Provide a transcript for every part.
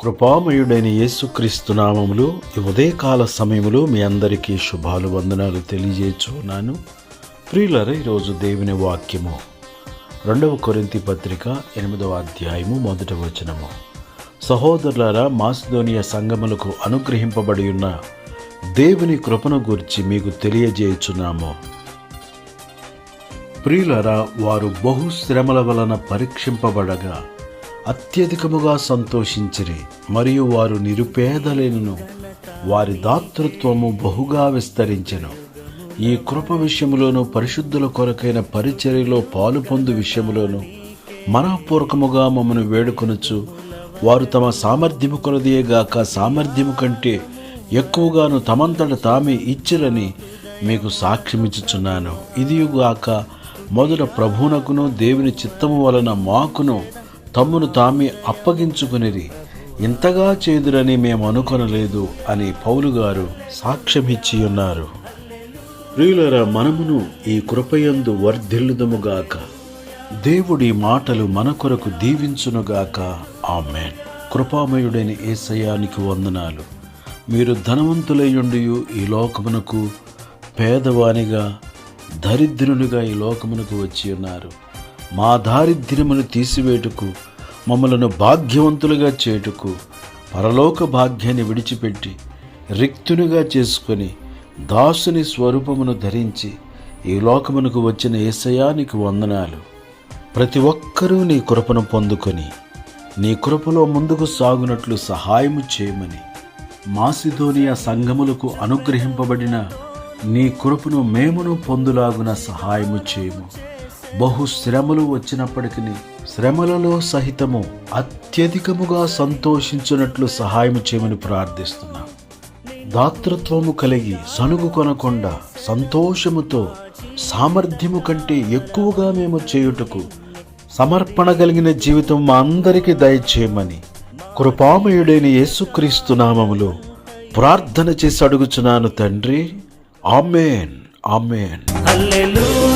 కృపామయుడైన యేసుక్రీస్తు నామములు ఈ ఉదయకాల సమయములో మీ అందరికీ శుభాలు వందనాలు తెలియజేస్తున్నాను ప్రియులర ఈరోజు దేవుని వాక్యము రెండవ కొరింతి పత్రిక ఎనిమిదవ అధ్యాయము మొదటి వచనము. సహోదరులారా మాసిదోనియ సంగములకు అనుగ్రహింపబడి ఉన్న దేవుని కృపను గురించి మీకు తెలియజేయుచున్నాము. ప్రియులరా వారు బహుశ్రమల వలన పరీక్షింపబడగా అత్యధికముగా సంతోషించిరి మరియు వారు నిరుపేదలేను వారి దాతృత్వము బహుగా విస్తరించెను. ఈ కృప విషయములోను పరిశుద్ధుల కొరకైన పరిచర్యలో పాలు పొందు విషయములోను మనఃపూర్వకముగా మమ్మను వేడుకొనొచ్చు వారు తమ సామర్థ్యము కొలదియేగాక సామర్థ్యము కంటే ఎక్కువగాను తమంతట తామే ఇచ్చిరని మీకు సాక్ష్యమిచ్చుచున్నాను. ఇదియుగాక మొదట ప్రభువునకును దేవుని చిత్తము వలన మాకును తమ్మును తామే అప్పగించుకునేది ఇంతగా చేదురని మేము అనుకొనలేదు అని పౌలు గారు సాక్ష్యమిచ్చి ఉన్నారు ప్రియులరా మనమును ఈ కృపయందు వర్ధిల్లుదముగాక దేవుడి మాటలు మన కొరకు దీవించునుగాక ఆమెన్. కృపామయుడైన ఏసయానికి వందనాలు. మీరు ధనవంతులయ్యుండి ఈ లోకమునకు పేదవానిగా దరిద్రునిగా ఈ లోకమునకు వచ్చి ఉన్నారు మా దారిద్ర్యమును తీసివేటుకు మమ్మలను భాగ్యవంతులుగా చేయుటకు పరలోక భాగ్యాన్ని విడిచిపెట్టి రిక్తునిగా చేసుకొని దాసుని స్వరూపమును ధరించి ఈ లోకమునకు వచ్చిన ఏసయానికి వందనాలు. ప్రతి ఒక్కరూ నీ కృపను పొందుకొని నీ కృపలో ముందుకు సాగునట్లు సహాయము చేయమని మాసిధోనియా సంఘములకు అనుగ్రహింపబడిన నీ కృపను మేమును పొందులాగున సహాయము చేయము. బహు శ్రమలు వచ్చినప్పటికీ శ్రమలలో సహితము అత్యధికముగా సంతోషించినట్లు సహాయం చేయమని ప్రార్థిస్తున్నాం. దాతృత్వము కలిగి సనుగు కొనకుండా సంతోషముతో సామర్థ్యము కంటే ఎక్కువగా మేము చేయుటకు సమర్పణ కలిగిన జీవితం మా అందరికీ దయచేయమని కృపామయుడైన యేసుక్రీస్తు నామములో ప్రార్థన చేసి అడుగుచున్నాను తండ్రి. ఆమెన్. ఆమెన్. హల్లెలూయా.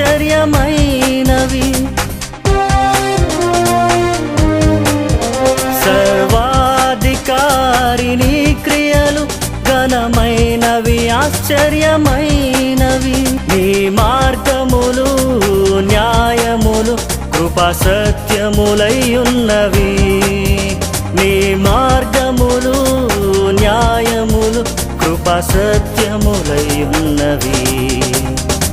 ఆశ్చర్యమైనవి. సర్వాధికారిని క్రియలు ఘనమైనవి ఆశ్చర్యమైనవి. నీ మార్గములు న్యాయములు కృపా సత్యములై ఉన్నవి నీ మార్గములు న్యాయములు కృపా సత్యములై ఉన్నవి